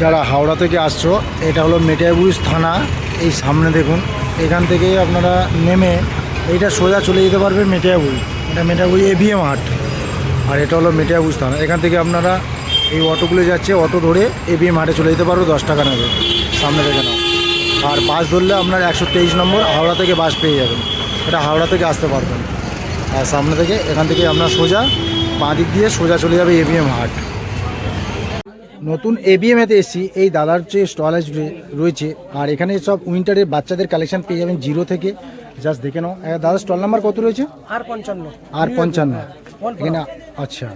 যারা হাওড়া থেকে আসছো, এটা হলো মেটিয়াবুজ থানা। এই সামনে দেখুন, এখান থেকে আপনারা নেমে এইটা সোজা চলে যেতে পারবেন মেটিয়াবুজ এটা মেটিয়াবুজ এভিএম হাট। আর এটা হলো মেটিয়াবুজ থানা। এখান থেকে আপনারা এই অটোগুলো যাচ্ছে, অটো ধরে এভিএম হাটে চলে যেতে পারব, দশ টাকা নেবে। সামনে থেকে নাও। আর বাস ধরলে আপনার একশো তেইশ নম্বর, হাওড়া থেকে বাস পেয়ে যাবেন। এটা হাওড়া থেকে আসতে পারবেন। আর সামনে থেকে এখান থেকে আপনার সোজা বাঁ দিক দিয়ে সোজা চলে যাবে এভিএম হাট। নতুন এবিএমেতে এসেছি এই দাদার যে স্টল রয়েছে আর এখানে সব উইন্টারের বাচ্চাদের কালেকশন পেয়ে যাবেন জিরো থেকে। জাস্ট দেখে নাও দাদার স্টল নাম্বার কত রয়েছে? আর পঞ্চান্ন। আর পঞ্চান্ন। এখানে আচ্ছা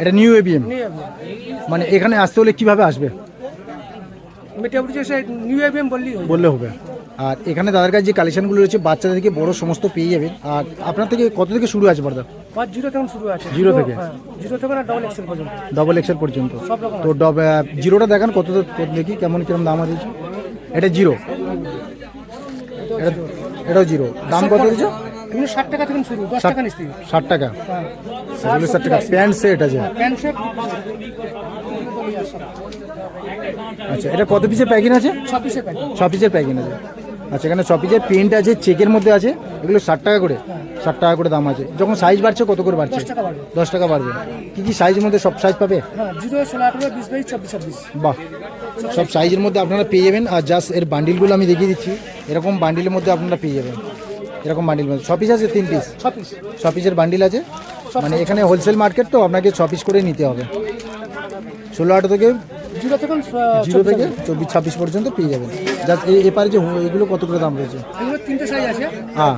এটা নিউ এবিএম মানে এখানে আসতে হলে কীভাবে আসবে? বললে হবে। আর এখানে দাদার কাছে যে কালেকশনগুলো রয়েছে বাচ্চাদের থেকে বড় সমস্ত পেয়ে যাবেন। আর আপনার থেকে কত থেকে শুরু আছে বর্দা? পাঁচ জিরো থেকে শুরু আছে। জিরো থেকে? হ্যাঁ, জিরো থেকে না ডবল এক্সেল পর্যন্ত। ডবল এক্সেল পর্যন্ত। তো ডব জিরোটা দেখান কত দেখি কেমন কিরম দাম আছে? এটা জিরো এটা এটাও জিরো দাম কত দিয়েছে? এগুলো ষাট টাকা থেকে শুরু দশ টাকা নিচ্ছি ষাট টাকা। হ্যাঁ। ষাট টাকা। প্যান্ট সেট আছে। প্যান্ট শার্ট আচ্ছা এটা কত পিসের প্যাকিং আছে? ছ পিসের ছ পিসের প্যাকিং আছে। আচ্ছা এখানে ছ পিসের প্রিন্ট আছে চেকের মধ্যে আছে এগুলো ষাট টাকা করে। ষাট টাকা করে দাম আছে। যখন সাইজ বাড়ছে কত করে বাড়ছে? দশ টাকা বাড়বে। কি কি সাইজের মধ্যে সব সাইজ পাবে? হ্যাঁ বাহ। সব সাইজের মধ্যে আপনারা পেয়ে যাবেন। আর জাস্ট এর বান্ডিলগুলো আমি দেখিয়ে দিচ্ছি। এরকম বান্ডিলের মধ্যে আপনারা পেয়ে যাবেন। এরকম বান্ডিল মধ্যে। ছ পিস আছে তিন পিস ছ পিস ছ পিসের বান্ডিল আছে? মানে এখানে হোলসেল মার্কেট তো আপনাকে ছ পিস করে নিতে হবে। ষোলো আটো থেকে জিরো থেকে জিরো থেকে চব্বিশ ছাব্বিশ। পর্যন্ত পেয়ে যাবেন। জাস্ট এই এপারে যে এগুলো কত করে দাম রয়েছে? তিনটে সাইজ আছে। হ্যাঁ।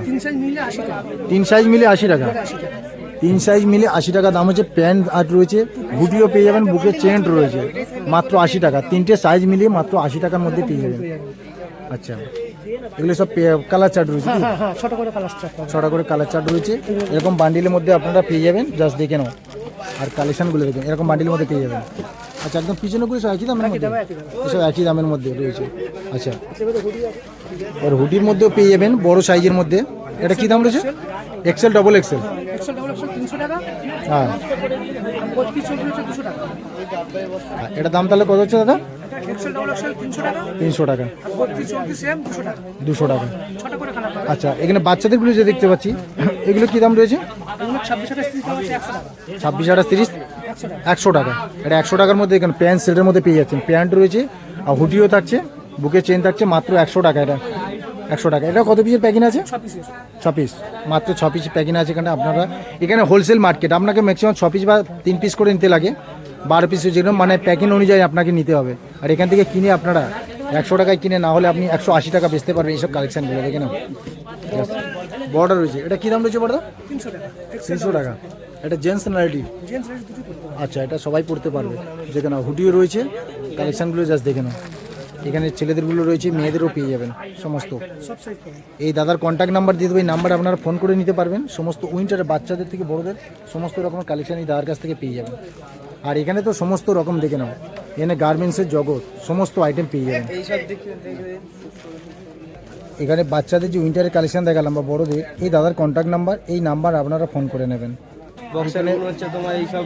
তিন সাইজ মিলে আশি টাকা। তিন সাইজ মিলে আশি টাকা দাম হচ্ছে প্যান্ট আর রয়েছে হুডিও পেয়ে যাবেন বুকের চেন রয়েছে মাত্র আশি টাকা। তিনটে সাইজ মিলিয়ে মাত্র আশি টাকার মধ্যে পেয়ে যাবেন। আচ্ছা এগুলো সব কালার চার্ট রয়েছে? হ্যাঁ হ্যাঁ ছোট করে কালার স্টার্ট ছটা করে কালার চার্ট রয়েছে। এরকম বান্ডিলের মধ্যে আপনারা পেয়ে যাবেন জাস্ট দেখে নাও। আর কালেকশনগুলো দেখুন এরকম বান্ডিলের মধ্যে পেয়ে যাবেন। আচ্ছা একদম পিছনেগুলো সব একই দামের মধ্যে? এসব একই দামের মধ্যে। রয়েছে। আচ্ছা। আর হুডির মধ্যেও পেয়ে যাবেন বড় সাইজের মধ্যে। এটা কি দাম রয়েছে? এক্সেল ডবল এক্সেল হ্যাঁ এটা দাম তাহলে কত হচ্ছে দাদা? তিনশো টাকা। দুশো টাকা। করে আচ্ছা এখানে বাচ্চাদেরগুলো যে দেখতে পাচ্ছি এগুলো কি দাম রয়েছে? ছাব্বিশ আঠাশ তিরিশ একশো টাকা। এটা একশো টাকার মধ্যে এখানে প্যান্ট সেটের মধ্যে পেয়ে যাচ্ছেন। প্যান্ট রয়েছে আর হুডিও থাকছে বুকে চেন থাকছে মাত্র একশো টাকা এটা। একশো টাকা। এটা কত পিসের প্যাকিং আছে? ছ পিস ছ পিস মাত্র ছ পিস প্যাকিং আছে এখানে আপনারা। এখানে হোলসেল মার্কেট আপনাকে ম্যাক্সিমাম ছ পিস বা তিন পিস করে নিতে লাগে। বারো পিস যেরকম মানে প্যাকিং অনুযায়ী আপনাকে নিতে হবে। আর এখান থেকে কিনে আপনারা একশো টাকায় কিনে না হলে আপনি একশো আশি টাকা বেচতে পারবেন এইসব কালেকশানগুলো দেখে না বর্ডার রয়েছে। এটা কী দাম রয়েছে বর্ডার তিনশো টাকা। তিনশো টাকা। এটা জেন্টস না লেডি জেন্টস দুটো। আচ্ছা এটা সবাই পড়তে পারবে। দেখে নাও হুডিও রয়েছে কালেকশানগুলো জাস্ট দেখে নাও। এখানে ছেলেদেরগুলো রয়েছে মেয়েদেরও পেয়ে যাবেন সমস্ত। এই দাদার কন্ট্যাক্ট নাম্বার দিয়ে দেবো এই নাম্বারে আপনারা ফোন করে নিতে পারবেন। সমস্ত উইন্টারের বাচ্চাদের থেকে বড়দের সমস্ত রকমের কালেকশন এই দাদার কাছ থেকে পেয়ে যাবেন। আর এখানে তো সমস্ত রকম দেখে নাও। এখানে গার্মেন্টসের জগৎ সমস্ত আইটেম পেয়ে যাবেন। এখানে বাচ্চাদের যে উইন্টারের কালেকশন দেখালাম বা বড়দের এই দাদার কন্ট্যাক্ট নাম্বার এই নাম্বার আপনারা ফোন করে নেবেন। বক্সের হচ্ছে তোমার এইসব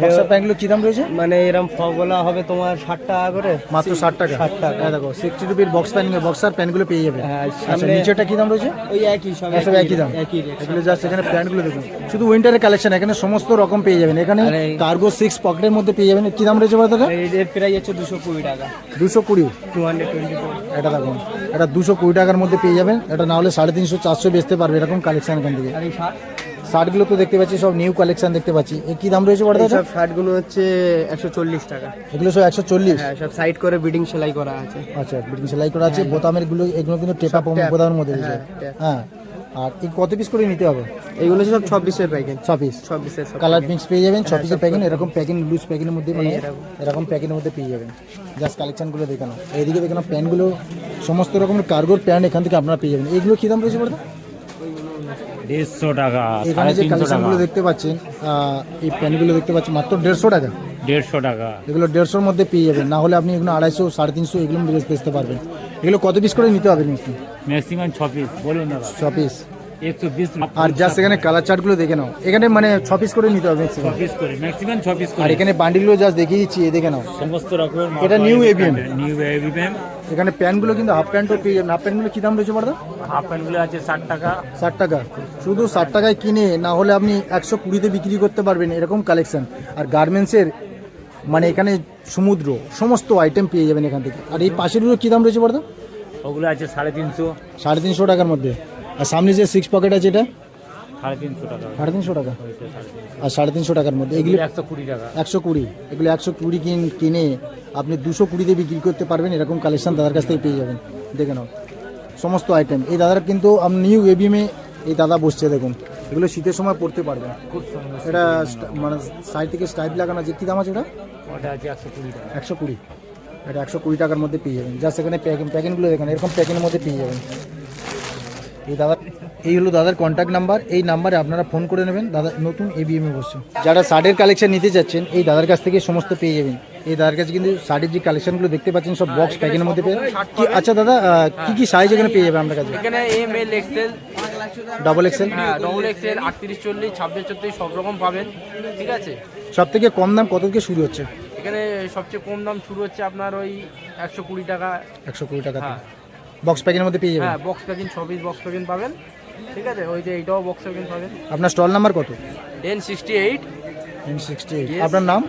বক্সার প্যান্টগুলো কী দাম রয়েছে? মানে এরম ফগলা হবে তোমার ষাট টাকা করে। মাত্র ষাট টাকা? ষাট টাকা। হ্যাঁ দেখো সিক্সটি রুপির বক্স বক্সার প্যান্টগুলো পেয়ে যাবে। হ্যাঁ, আচ্ছা নিচেটা কী দাম রয়েছে? ওই একই সব সব একই দাম। একই এগুলো জাস্ট এখানে প্যান্টগুলো দেখুন। শুধু উইন্টারের কালেকশন এখানে সমস্ত রকম পেয়ে যাবেন। এখানে কার্গো সিক্স পকেটের মধ্যে পেয়ে যাবেন। কি দাম রয়েছে এর প্রাইস হচ্ছে দুশো কুড়ি টাকা। দুশো কুড়ি? টু হান্ড্রেড টোয়েন্টি এটা দেখুন এটা দুশো কুড়ি টাকার মধ্যে পেয়ে যাবেন। এটা না হলে সাড়ে তিনশো চারশো বেচতে পারবে এরকম কালেকশন এখান থেকে। শার্টগুলো তো দেখতে পাচ্ছি সব নিউ কালেকশন দেখতে পাচ্ছি। এ কি দাম রয়েছে বড় সব শার্টগুলো হচ্ছে একশো চল্লিশ টাকা। এগুলো সব একশো চল্লিশ? হ্যাঁ সব সাইড করে বিডিং সেলাই করা আছে। আচ্ছা বিটিং সেলাই করা আছে বোতামেরগুলো এগুলো কিন্তু টেপা। বোতামের মধ্যে হ্যাঁ, হ্যাঁ আর এই কত পিস করে নিতে হবে? এইগুলো সব ছাব্বিশের প্যাকেট ছ পিস ছাব্বিশের সব কালার মিক্স পেয়ে যাবেন ছ পিসের প্যাকিং এরকম প্যাকিং লুজ প্যাকিংয়ের মধ্যে মানে এরকম। প্যাকিংয়ের মধ্যে পেয়ে যাবেন। জাস্ট কালেকশনগুলো দেখানো। এইদিকে দেখানো প্যান্টগুলো সমস্ত রকমের কার্গোর প্যান্ট এখান থেকে আপনারা পেয়ে যাবেন। এগুলো কী দাম রয়েছে বলতো দেড়শো টাকা এখানে যে কালেকশনগুলো দেখতে পাচ্ছেন এই প্যান্টগুলো দেখতে পাচ্ছেন মাত্র দেড়শো টাকা। দেড়শো টাকা। এগুলো দেড়শোর মধ্যে পেয়ে যাবেন না হলে আপনি এগুলো আড়াইশো সাড়ে তিনশো এগুলো বেচতে পারবেন। এগুলো কত পিস করে নিতে হবে ম্যাক্সিমাম ছ পিস বলুন দাদা ছ পিস আর জাস্ট এখানে কালার চার্টগুলো দেখে নাও। এখানে মানে ছ পিস করে নিতে হবে ছ পিস করে ম্যাক্সিমাম ছ পিস আর এখানে বান্ডিলগুলো জাস্ট দেখিয়ে দিচ্ছি দেখে নাও। সমস্ত রকমের এটা new ABM? নিউ এবিএম এখানে প্যান্টগুলো কিন্তু হাফ প্যান্টও পেয়ে যাবেন। হাফ প্যান্টগুলো কী দাম রয়েছে বড়দা? হাফ প্যান্টগুলো আছে ষাট টাকা। ষাট টাকা। শুধু ষাট টাকায় কিনে না হলে আপনি একশো কুড়িতে বিক্রি করতে পারবেন এরকম কালেকশন আর গার্মেন্টসের মানে এখানে সমুদ্র সমস্ত আইটেম পেয়ে যাবেন এখান থেকে। আর এই পাশেরগুলো কী দাম রয়েছে বড়দা? ওগুলো আছে সাড়ে তিনশো। সাড়ে তিনশো টাকার মধ্যে। আর সামনে যে সিক্স পকেট আছে এটা? সাড়ে তিনশো টাকা সাড়ে তিনশো আর সাড়ে তিনশো টাকার মধ্যে। এগুলো একশো কুড়ি টাকা। একশো কুড়ি। এগুলো একশো কুড়ি কিন কিনে আপনি দুশো কুড়িতে বিক্রি করতে পারবেন এরকম কালেকশন দাদার কাছ থেকে পেয়ে যাবেন। দেখে নাও। সমস্ত আইটেম এই দাদার কিন্তু আপনি নিউ এবিএমে এই দাদা বসছে দেখুন। এগুলো শীতের সময় পড়তে পারবেন এটা মানে সাইড থেকে স্টাইপ লাগানো আছে। কী দাম আছে ওটা? ওটা আছে একশো কুড়ি টাকা। একশো কুড়ি। এটা একশো কুড়ি টাকার মধ্যে পেয়ে যাবেন। জাস্ট এখানে প্যাকিং প্যাকিংগুলো দেখেন এরকম প্যাকিংয়ের মধ্যে পেয়ে যাবেন। এই দাদা এই হলো দাদার কন্ট্যাক্ট নাম্বার এই নাম্বারে আপনারা ফোন করে নেবেন। দাদা নতুন এবিএমে বসছে যারা শার্টের কালেকশন নিতে যাচ্ছেন এই দাদার কাছ থেকে সমস্ত পেয়ে যাবেন। এই দাদার কাছে কিন্তু শার্টের যে কালেকশনগুলো দেখতে পাচ্ছেন সব বক্স প্যাকের মধ্যে পেয়ে কি আচ্ছা দাদা কি কি সাইজ এখানে পেয়ে যাবে আপনার কাছে? এখানে M L XL double XL হ্যাঁ ডবল এক্সেল আটত্রিশ চল্লিশ ছাব্বিশ চল্লিশ সব রকম পাবেন ঠিক আছে? সব থেকে কম দাম কত থেকে শুরু হচ্ছে? এখানে সবচেয়ে কম দাম শুরু হচ্ছে আপনার ওই একশো কুড়ি টাকা। একশো কুড়ি টাকা হ্যাঁ। বক্স প্যাকের মধ্যে পেয়ে যাবেন। হ্যাঁ বক্স প্যাকিং ছ পিস বক্স প্যাকিং পাবেন। ঠিক আছে? ওই যে এইটাও বক্স প্যাকিং পাবেন। আপনার স্টল নাম্বার কত? N sixty eight sixty Yes. আপনার নাম?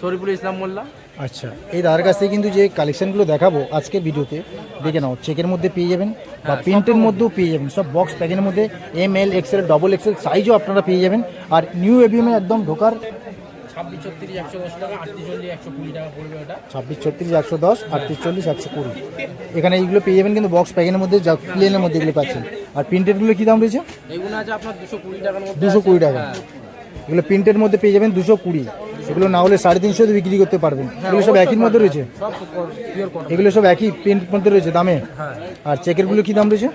শরীফুল ইসলাম মোল্লা। আচ্ছা এই দাদার কাছ থেকে কিন্তু যে কালেকশনগুলো দেখাবো আজকের ভিডিওতে দেখে নাও চেকের মধ্যে পেয়ে যাবেন বা প্রিন্টের মধ্যেও পেয়ে যাবেন। সব বক্স প্যাকের মধ্যে M L XL double XL সাইজও আপনারা পেয়ে যাবেন। আর নিউ এবিএমে একদম ঢোকার ছাব্বিশ ছত্রিশ একশো দশ টাকা আটত্রিশ চল্লিশ একশো কুড়ি টাকা পড়বে ওটা। ছাব্বিশ ছত্রিশ একশো দশ আটত্রিশ চল্লিশ একশো কুড়ি। এখানে এইগুলো পেয়ে যাবেন কিন্তু বক্স প্যাকের মধ্যে যা প্লেনের মধ্যে এগুলো পাচ্ছেন। আর প্রিন্টেডগুলো কী দাম রয়েছে? এইগুলো আছে আপনার দুশো কুড়ি টাকার মধ্যে দুশো কুড়ি টাকা। হ্যাঁ। এগুলো প্রিন্টের মধ্যে পেয়ে যাবেন দুশো কুড়ি। এগুলো না হলে সাড়ে তিনশোতে বিক্রি করতে পারবেন। এগুলো সব একই মধ্যে রয়েছে? সব পিওর কটন এগুলো সব একই প্রিন্ট মধ্যে রয়েছে দামে? হ্যাঁ। আর চেকেরগুলো কী দাম রয়েছে?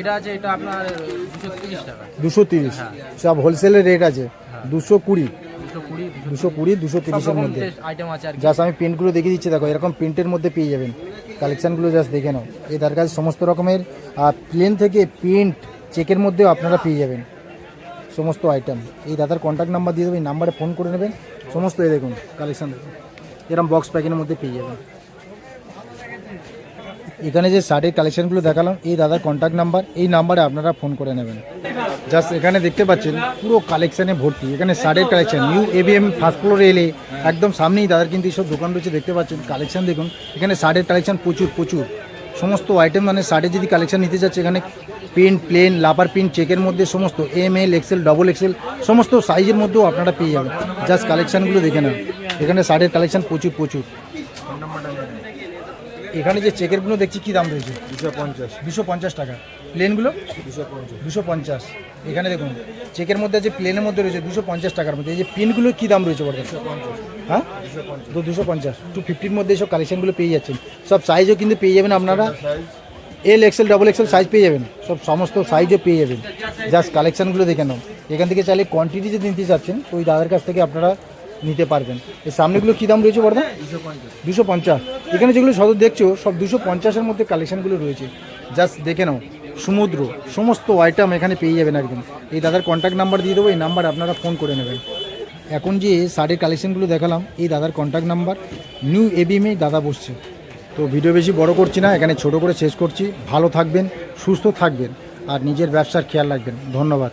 এটা আছে এটা আপনার দুশো তিরিশ টাকা। দুশো তিরিশ। সব হোলসেলের রেট আছে। দুশো কুড়ি। দুশো কুড়ি দুশো তিরিশের মধ্যে। আইটেম আছে আর জাস্ট আমি প্রিন্টগুলো দেখিয়ে দিচ্ছি দেখো এরকম প্রিন্টের মধ্যে পেয়ে যাবেন। কালেকশানগুলো জাস্ট দেখে নাও। এই তার কাছে সমস্ত রকমের প্লেন থেকে প্রিন্ট চেকের মধ্যেও আপনারা পেয়ে যাবেন। সমস্ত আইটেম এই দাদার কন্ট্যাক্ট নাম্বার দিয়ে দেবেন এই নাম্বারে ফোন করে নেবেন। সমস্ত এই দেখুন কালেকশান দেখুন। এরকম বক্স প্যাকের মধ্যে পেয়ে যাবেন। এখানে যে শার্টের কালেকশানগুলো দেখালাম এই দাদার কন্ট্যাক্ট নাম্বার এই নাম্বারে আপনারা ফোন করে নেবেন। জাস্ট এখানে দেখতে পাচ্ছেন, পুরো কালেকশানে ভর্তি। এখানে শার্টের কালেকশন নিউ এবিএম ফার্স্ট ফ্লোরে এলে একদম সামনেই দাদার কিন্তু এইসব দোকান রয়েছে, দেখতে পাচ্ছেন কালেকশন দেখুন। এখানে শার্টের কালেকশন প্রচুর প্রচুর। সমস্ত আইটেম মানে শার্টের যদি কালেকশন নিতে যাচ্ছে, এখানে প্রিন্ট প্লেন লাপার প্রিন্ট চেকের মধ্যে সমস্ত M L XL double XL সমস্ত সাইজের মধ্যেও আপনারা পেয়ে যাবেন। জাস্ট কালেকশানগুলো দেখে নেন। এখানে শার্টের কালেকশন প্রচুর প্রচুর। এখানে যে চেকেরগুলো দেখছি কি দাম রয়েছে? দুশো পঞ্চাশ। দুশো পঞ্চাশ টাকা। প্লেনগুলো দুশো পঞ্চাশ। দুশো পঞ্চাশ। এখানে দেখুন চেকের মধ্যে যে প্লেনের মধ্যে রয়েছে দুশো পঞ্চাশ টাকার মধ্যে এই যে পিনগুলো কি দাম রয়েছে বলতে হ্যাঁ? তো দুশো পঞ্চাশ। টু ফিফটির মধ্যে সব কালেকশনগুলো পেয়ে যাচ্ছেন। সব সাইজও কিন্তু পেয়ে যাবেন আপনারা। L XL double XL size পেয়ে যাবেন। সব সমস্ত সাইজও পেয়ে যাবেন। জাস্ট কালেকশানগুলো দেখে নাও। এখান থেকে চাইলে কোয়ান্টিটি যদি নিতে চাচ্ছেন তো ওই দাদার কাছ থেকে আপনারা নিতে পারবেন। এই সামনেগুলো কী দাম রয়েছে বর্দা দুশো পঞ্চাশ। এখানে যেগুলো সদর দেখছ সব দুশো পঞ্চাশের মধ্যে কালেকশানগুলো রয়েছে। জাস্ট দেখে নাও সমুদ্র সমস্ত আইটেম এখানে পেয়ে যাবেন একদম। এই দাদার কন্ট্যাক্ট নাম্বার দিয়ে দেবো এই নাম্বার আপনারা ফোন করে নেবেন। এখন যে শাড়ির কালেকশানগুলো দেখালাম এই দাদার কন্ট্যাক্ট নাম্বার নিউ এবিএমে দাদা বসছে। তো ভিডিও বেশি বড় করছি না এখানে ছোট করে শেষ করছি। ভালো থাকবেন সুস্থ থাকবেন আর নিজের ব্যবসার খেয়াল রাখবেন। ধন্যবাদ।